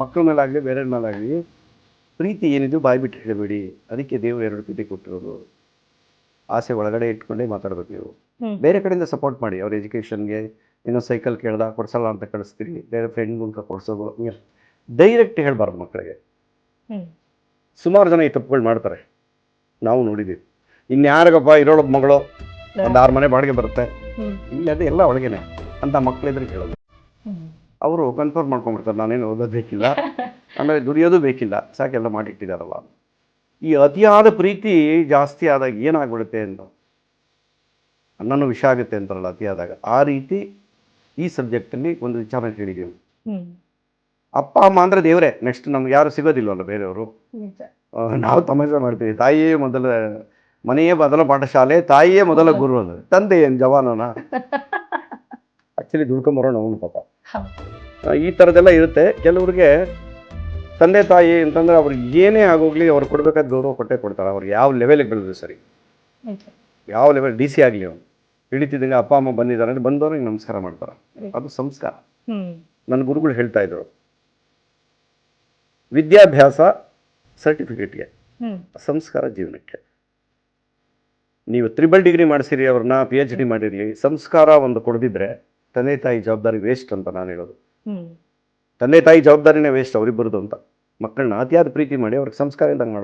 ಮಕ್ಕಳ ಮೇಲಾಗಲಿ ಬೇರೆ ಮೇಲಾಗಲಿ ಪ್ರೀತಿ ಏನಿದು ಬಾಯಿ ಬಿಟ್ಟು ಹೇಳಬೇಡಿ. ಅದಕ್ಕೆ ದೇವರು ಎರಡು ಪ್ರೀತಿ ಕೊಟ್ಟಿರೋದು. ಆಸೆ ಒಳಗಡೆ ಇಟ್ಕೊಂಡೇ ಮಾತಾಡ್ಬೇಕು ನೀವು. ಬೇರೆ ಕಡೆಯಿಂದ ಸಪೋರ್ಟ್ ಮಾಡಿ. ಅವ್ರ ಎಜುಕೇಷನ್ಗೆ ಇನ್ನೊಂದು ಸೈಕಲ್ ಕೇಳ್ದ ಕೊಡ್ಸಲ್ಲ ಅಂತ ಕಳಿಸ್ತೀರಿ. ಬೇರೆ ಫ್ರೆಂಡ್ ಮೂಲಕ ಕೊಡ್ಸೋದು ಡೈರೆಕ್ಟ್ ಹೇಳ್ಬಾರ್ದು ಮಕ್ಕಳಿಗೆ. ಸುಮಾರು ಜನ ಈ ತಪ್ಪುಗಳು ಮಾಡ್ತಾರೆ. ನಾವು ನೋಡಿದ್ದೀವಿ. ಇನ್ಯಾರಿಗಪ್ಪ ಇರೋಳ ಮಗಳು ಒಂದು ಆರು ಮನೆ ಬಾಡಿಗೆ ಬರುತ್ತೆ. ಇಲ್ಲದೆ ಇಲ್ಲಿ ಅದು ಎಲ್ಲ ಒಳಗೇನೆ ಅಂತ ಮಕ್ಕಳಿದ್ರೆ ಕೇಳೋದು ಅವರು ಕನ್ಫರ್ಮ್ ಮಾಡ್ಕೊಂಡ್ಬಿಡ್ತಾರೆ ನಾನೇನು ಓದೋದು ಬೇಕಿಲ್ಲ. ಆಮೇಲೆ ದುಡಿಯೋದು ಬೇಕಿಲ್ಲ. ಸಾಕೆಲ್ಲ ಮಾಡಿಟ್ಟಿದ್ದಾರಲ್ಲ ಈ ಅತಿಯಾದ ಪ್ರೀತಿ ಜಾಸ್ತಿ ಆದಾಗ ಏನಾಗ್ಬಿಡುತ್ತೆ ಅಂತ? ಅನ್ನನೂ ವಿಷ ಆಗುತ್ತೆ ಅಂತಾರಲ್ಲ ಅತಿಯಾದಾಗ. ಆ ರೀತಿ ಈ ಸಬ್ಜೆಕ್ಟಲ್ಲಿ ಒಂದು ವಿಚಾರ ಹೇಳಿದ್ದೀವಿ ಹ್ಮ್. ಅಪ್ಪ ಅಮ್ಮ ಅಂದರೆ ದೇವರೇ. ನೆಕ್ಸ್ಟ್ ನಮ್ಗೆ ಯಾರು ಸಿಗೋದಿಲ್ವಲ್ಲ ಬೇರೆಯವರು? ನಾವು ತಮಾಷೆ ಮಾಡ್ತೀವಿ. ತಾಯಿಯೇ ಮೊದಲ ಮನೆಯೇ ಮೊದಲ ಪಾಠಶಾಲೆ ತಾಯಿಯೇ ಮೊದಲ ಗುರು ಅದು ತಂದೆ ಏನು ಜವಾನನ? ಆ್ಯಕ್ಚುಲಿ ದುಡ್ಕೊಂಬರೋಣ ಅವನು ಪಾಪ. ಈ ಥರದ್ದೆಲ್ಲ ಇರುತ್ತೆ. ಕೆಲವ್ರಿಗೆ ತಂದೆ ತಾಯಿ ಅಂತಂದ್ರೆ ಅವ್ರಿಗೆ ಏನೇ ಆಗೋಗ್ಲಿ ಅವ್ರು ಕೊಡ್ಬೇಕಾದ ಗೌರವ ಕೊಟ್ಟೇ ಕೊಡ್ತಾರೆ. ಅವ್ರಿಗೆ ಯಾವ ಲೆವೆಲಿಗೆ ಬೆಳೆದ್ರು ಸರಿ. ಯಾವ ಲೆವೆಲ್ ಡಿ ಸಿ ಆಗಲಿ ಅವನು ಹಿಡಿತಿದ್ದಂಗೆ ಅಪ್ಪ ಅಮ್ಮ ಬಂದಿದ್ದಾರೆ ಅಂದ್ರೆ ಬಂದವ್ರಿಗೆ ನಮಸ್ಕಾರ ಮಾಡ್ತಾರೆ. ಅದು ಸಂಸ್ಕಾರ. ನನ್ನ ಗುರುಗಳು ಹೇಳ್ತಾ ಇದ್ರು. ವಿದ್ಯಾಭ್ಯಾಸ ಸರ್ಟಿಫಿಕೇಟ್ಗೆ ಸಂಸ್ಕಾರ ಜೀವನಕ್ಕೆ. ನೀವು ತ್ರಿಬಲ್ ಡಿಗ್ರಿ ಮಾಡಿಸಿರಿ ಅವ್ರನ್ನ ಪಿ ಎಚ್ ಡಿ ಮಾಡಿರಲಿ ಸಂಸ್ಕಾರ ಒಂದು ಕೊಡದಿದ್ರೆ ತಂದೆ ತಾಯಿ ಜವಾಬ್ದಾರಿ ವೇಸ್ಟ್ ಅಂತ ನಾನು ಹೇಳೋದು. ತಂದೆ ತಾಯಿ ಜವಾಬ್ದಾರಿನೇ ವೇಸ್ಟ್ ಅವರಿಬ್ಬರದು ಅಂತ. ಮಕ್ಕಳನ್ನ ಅತಿಯಾದ ಪ್ರೀತಿ ಮಾಡಿ ಅವ್ರಿಗೆ ಸಂಸ್ಕಾರ ಇದ್ದಂಗೆ ಮಾಡಿ.